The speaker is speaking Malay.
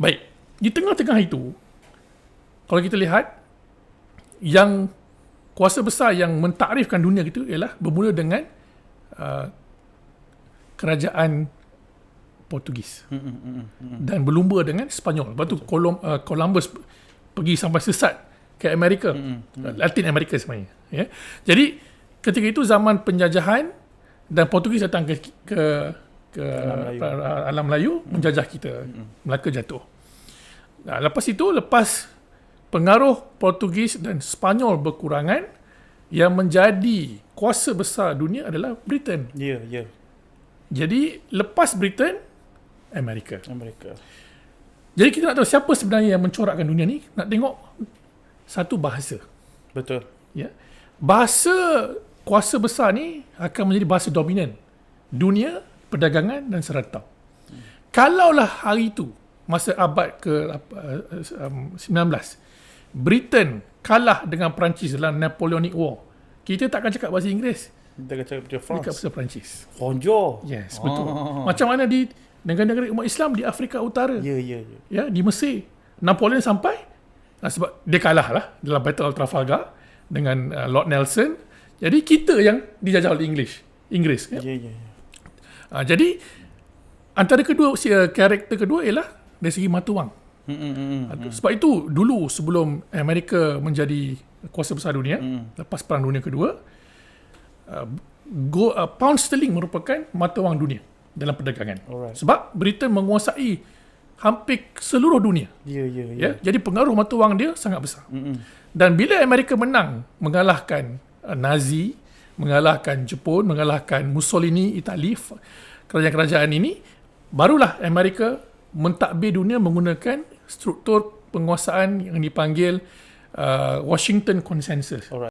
Baik, di tengah-tengah itu, kalau kita lihat, yang kuasa besar yang mentakrifkan dunia itu ialah bermula dengan uh, kerajaan Portugis dan berlumba dengan Sepanyol. Lepas tu Colum, uh, Columbus pergi sampai sesat ke Amerika, uh, Latin Amerika sebenarnya. Ya. Jadi ketika itu zaman penjajahan dan Portugis datang ke ke, ke Alam Melayu. alam Melayu menjajah kita. Melaka jatuh. Nah, lepas itu lepas pengaruh Portugis dan Sepanyol berkurangan yang menjadi kuasa besar dunia adalah Britain. Ya, ya. Jadi lepas Britain Amerika. Amerika. Jadi kita nak tahu siapa sebenarnya yang mencorakkan dunia ni? Nak tengok satu bahasa. Betul. Ya. Bahasa kuasa besar ni akan menjadi bahasa dominan dunia, perdagangan dan serantau. Kalaulah hari itu masa abad ke uh, um, 19 Britain kalah dengan Perancis dalam Napoleonic War. Kita takkan cakap bahasa Inggeris, Kita akan cakap pasal cakap France. bahasa Perancis. Bonjour. Yes, betul. Ah. Macam mana di negara-negara umat Islam di Afrika Utara. Ya, ya, ya. ya di Mesir Napoleon sampai uh, sebab dia kalah lah dalam Battle of Trafalgar dengan uh, Lord Nelson jadi kita yang dijajah oleh English Inggeris ya. Ya, ya, uh, jadi antara kedua karakter kedua ialah dari segi mata wang Hmm, hmm, hmm, sebab itu dulu sebelum Amerika menjadi kuasa besar dunia hmm. lepas perang dunia kedua uh, go, uh, pound sterling merupakan mata wang dunia dalam perdagangan Alright. sebab Britain menguasai hampir seluruh dunia Ya, ya, ya. ya. Jadi pengaruh mata wang dia sangat besar. Hmm. Dan bila Amerika menang mengalahkan uh, Nazi, mengalahkan Jepun, mengalahkan Mussolini, Itali, kerajaan-kerajaan ini, barulah Amerika mentadbir dunia menggunakan struktur penguasaan yang dipanggil uh, Washington Consensus. Alright.